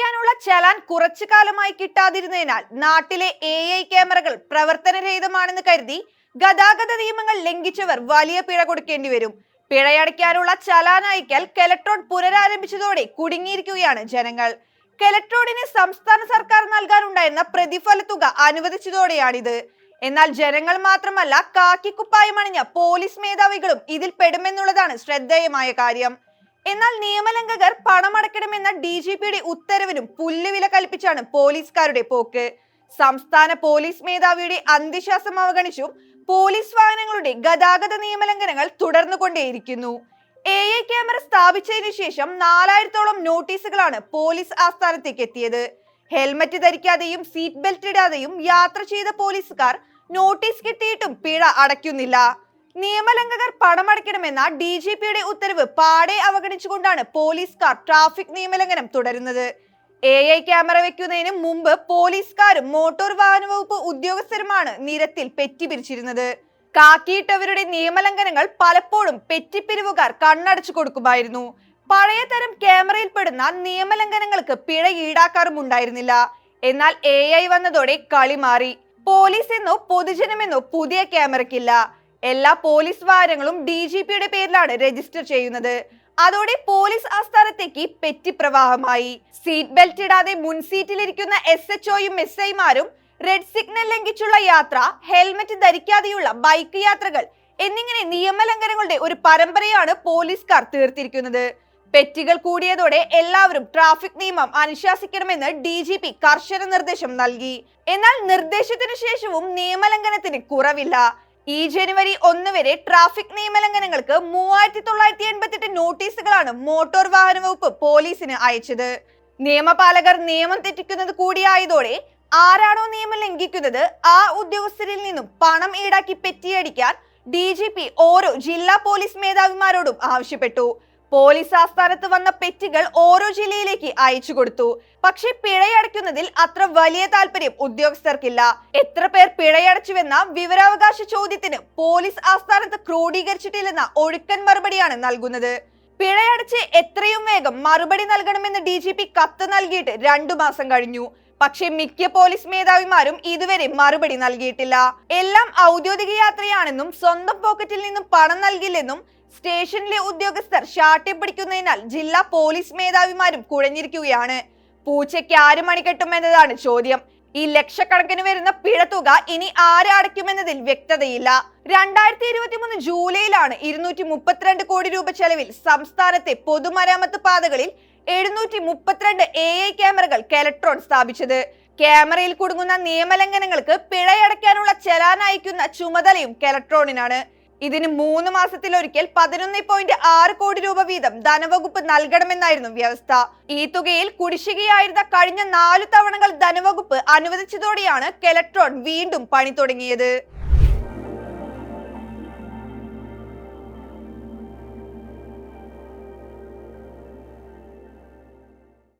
അടയ്ക്കാനുള്ള ചലാൻ കുറച്ചു കാലമായി കിട്ടാതിരുന്നതിനാൽ നാട്ടിലെ എ ഐ ക്യാമറകൾ പ്രവർത്തനരഹിതമാണെന്ന് കരുതി ഗതാഗത നിയമങ്ങൾ ലംഘിച്ചവർ വലിയ പിഴ കൊടുക്കേണ്ടി വരും. പിഴയടയ്ക്കാനുള്ള ചലാൻ അയക്കൽ കെലക്ട്രോൺ പുനരാരംഭിച്ചതോടെ കുടുങ്ങിയിരിക്കുകയാണ് ജനങ്ങൾ. കെലക്ട്രോണിന് സംസ്ഥാന സർക്കാർ നൽകാനുണ്ടായിരുന്ന പ്രതിഫല തുക അനുവദിച്ചതോടെയാണിത്. എന്നാൽ ജനങ്ങൾ മാത്രമല്ല കാക്കിക്കുപ്പായം അണിഞ്ഞ പോലീസ് മേധാവികളും ഇതിൽ പെടുമെന്നുള്ളതാണ് ശ്രദ്ധേയമായ കാര്യം. എന്നാൽ നിയമലംഘകർ പണമടക്കണമെന്ന ഡി ജി പിയുടെ ഉത്തരവിനും പുല്ലുവില കൽപ്പിച്ചാണ് പോലീസുകാരുടെ പോക്ക്. സംസ്ഥാന പോലീസ് മേധാവിയുടെ അന്ത്യശ്വാസം അവഗണിച്ചും പോലീസ് വാഹനങ്ങളുടെ ഗതാഗത നിയമലംഘനങ്ങൾ തുടർന്നുകൊണ്ടേയിരിക്കുന്നു. എ ഐ ക്യാമറ സ്ഥാപിച്ചതിനു ശേഷം നാലായിരത്തോളം നോട്ടീസുകളാണ് പോലീസ് ആസ്ഥാനത്തേക്ക് എത്തിയത്. ഹെൽമറ്റ് ധരിക്കാതെയും സീറ്റ് ബെൽറ്റ് ഇടാതെയും യാത്ര ചെയ്ത പോലീസുകാർ നോട്ടീസ് കിട്ടിയിട്ടും പിഴ അടയ്ക്കുന്നില്ല. നിയമലംഘകർ പണമടയ്ക്കണമെന്ന ഡി ജി പിയുടെ ഉത്തരവ് പാടെ അവഗണിച്ചുകൊണ്ടാണ് പോലീസുകാർ ട്രാഫിക് നിയമലംഘനം തുടരുന്നത്. എ ഐ ക്യാമറ വെക്കുന്നതിന് മുമ്പ് പോലീസുകാരും മോട്ടോർ വാഹന വകുപ്പ് ഉദ്യോഗസ്ഥരുമാണ് നിരത്തിൽ പെറ്റിപിരിച്ചിരുന്നത്. കാക്കിയിട്ടവരുടെ നിയമലംഘനങ്ങൾ പലപ്പോഴും പെറ്റിപ്പിരിവുകാർ കണ്ണടച്ചു കൊടുക്കുമായിരുന്നു. പഴയ തരം ക്യാമറയിൽപ്പെടുന്ന നിയമലംഘനങ്ങൾക്ക് പിഴ ഈടാക്കാറും ഉണ്ടായിരുന്നില്ല എന്നാൽ എ വന്നതോടെ കളി മാറി. പോലീസ് എന്നോ പൊതുജനമെന്നോ പുതിയ ക്യാമറയ്ക്കില്ല. എല്ലാ പോലീസ് വാഹനങ്ങളും ഡി ജി പിയുടെ പേരിലാണ് രജിസ്റ്റർ ചെയ്യുന്നത്. അതോടെ പോലീസ് ആസ്ഥാനത്തേക്ക് പെറ്റിപ്രവാഹമായി സീറ്റ് ബെൽറ്റ് ഇടാതെ മുൻ സീറ്റിലിരിക്കുന്ന എസ് എച്ച് ഒയും എസ് ഐമാരും റെഡ് സിഗ്നൽ ലംഘിച്ചുള്ള യാത്ര ഹെൽമറ്റ് ധരിക്കാതെയുള്ള ബൈക്ക് യാത്രകൾ എന്നിങ്ങനെ നിയമലംഘനങ്ങളുടെ ഒരു പരമ്പരയാണ് പോലീസുകാർ തീർത്തിരിക്കുന്നത്. പെറ്റികൾ കൂടിയതോടെ എല്ലാവരും ട്രാഫിക് നിയമം അനുശാസിക്കണമെന്ന് ഡി ജി പി കർശന നിർദ്ദേശം നൽകി. എന്നാൽ നിർദ്ദേശത്തിനു ശേഷവും നിയമലംഘനത്തിന് കുറവില്ല. ഈ ജനുവരി ഒന്ന് വരെ ട്രാഫിക് നിയമലംഘനങ്ങൾക്ക് മൂവായിരത്തി തൊള്ളായിരത്തി എൺപത്തെട്ട് നോട്ടീസുകളാണ് മോട്ടോർ വാഹന വകുപ്പ് പോലീസിന് അയച്ചത്. നിയമപാലകർ നിയമം തെറ്റിക്കുന്നത് കൂടിയായതോടെ ആരാണോ നിയമം ലംഘിക്കുന്നത് ആ ഉദ്യോഗസ്ഥരിൽ നിന്നും പണം ഈടാക്കി പെറ്റിയടിക്കാൻ ഡി ജി പി ഓരോ ജില്ലാ പോലീസ് മേധാവിമാരോടും ആവശ്യപ്പെട്ടു. പോലീസ് ആസ്ഥാനത്ത് വന്ന പെറ്റികൾ ഓരോ ജില്ലയിലേക്ക് അയച്ചു കൊടുത്തു. പക്ഷെ പിഴയടയ്ക്കുന്നതിൽ അത്ര വലിയ താല്പര്യം ഉദ്യോഗസ്ഥർക്കില്ല. എത്ര പേർ പിഴയടച്ചുവെന്ന വിവരാവകാശ ചോദ്യത്തിന് പോലീസ് ആസ്ഥാനത്ത് ക്രോഡീകരിച്ചിട്ടില്ലെന്ന ഒഴുക്കൻ മറുപടിയാണ് നൽകുന്നത്. പിഴയടച്ച് എത്രയും വേഗം മറുപടി നൽകണമെന്ന് ഡി ജി പി കത്ത് നൽകിയിട്ട് രണ്ടു മാസം കഴിഞ്ഞു. പക്ഷെ മിക്ക പോലീസ് മേധാവിമാരും ഇതുവരെ മറുപടി നൽകിയിട്ടില്ല. എല്ലാം ഔദ്യോഗിക യാത്രയാണെന്നും സ്വന്തം പോക്കറ്റിൽ നിന്നും പണം നൽകില്ലെന്നും സ്റ്റേഷനിലെ ഉദ്യോഗസ്ഥർ ഷാട്ടി പിടിക്കുന്നതിനാൽ ജില്ലാ പോലീസ് മേധാവിമാരും കുഴഞ്ഞിരിക്കുകയാണ്. പൂച്ചയ്ക്ക് ആര് മണിക്കെട്ടും എന്നതാണ് ചോദ്യം. ഈ ലക്ഷക്കണക്കിന് വരുന്ന പിഴത്തുക ഇനി ആര് അടയ്ക്കുമെന്നതിൽ വ്യക്തതയില്ല. രണ്ടായിരത്തി ഇരുപത്തി മൂന്ന് ജൂലൈയിലാണ് ഇരുന്നൂറ്റി മുപ്പത്തിരണ്ട് കോടി രൂപ ചെലവിൽ സംസ്ഥാനത്തെ പൊതുമരാമത്ത് പാതകളിൽ എഴുന്നൂറ്റി മുപ്പത്തിരണ്ട് എ ഐ ക്യാമറകൾ കെലക്ട്രോൺ സ്ഥാപിച്ചത്. ക്യാമറയിൽ കുടുങ്ങുന്ന നിയമലംഘനങ്ങൾക്ക് പിഴയടയ്ക്കാനുള്ള ചെലാൻ അയക്കുന്ന ചുമതലയും കെലക്ട്രോണിനാണ് ഇതിന് മൂന്ന് മാസത്തിലൊരിക്കൽ പതിനൊന്ന് പോയിന്റ് ആറ് കോടി രൂപ വീതം ധനവകുപ്പ് നൽകണമെന്നായിരുന്നു വ്യവസ്ഥ. ഈ തുകയിൽ കുടിശ്ശികയായിരുന്ന കഴിഞ്ഞ നാലു തവണകൾ ധനവകുപ്പ് അനുവദിച്ചതോടെയാണ് കെലക്ട്രോൺ വീണ്ടും പണി തുടങ്ങിയത്.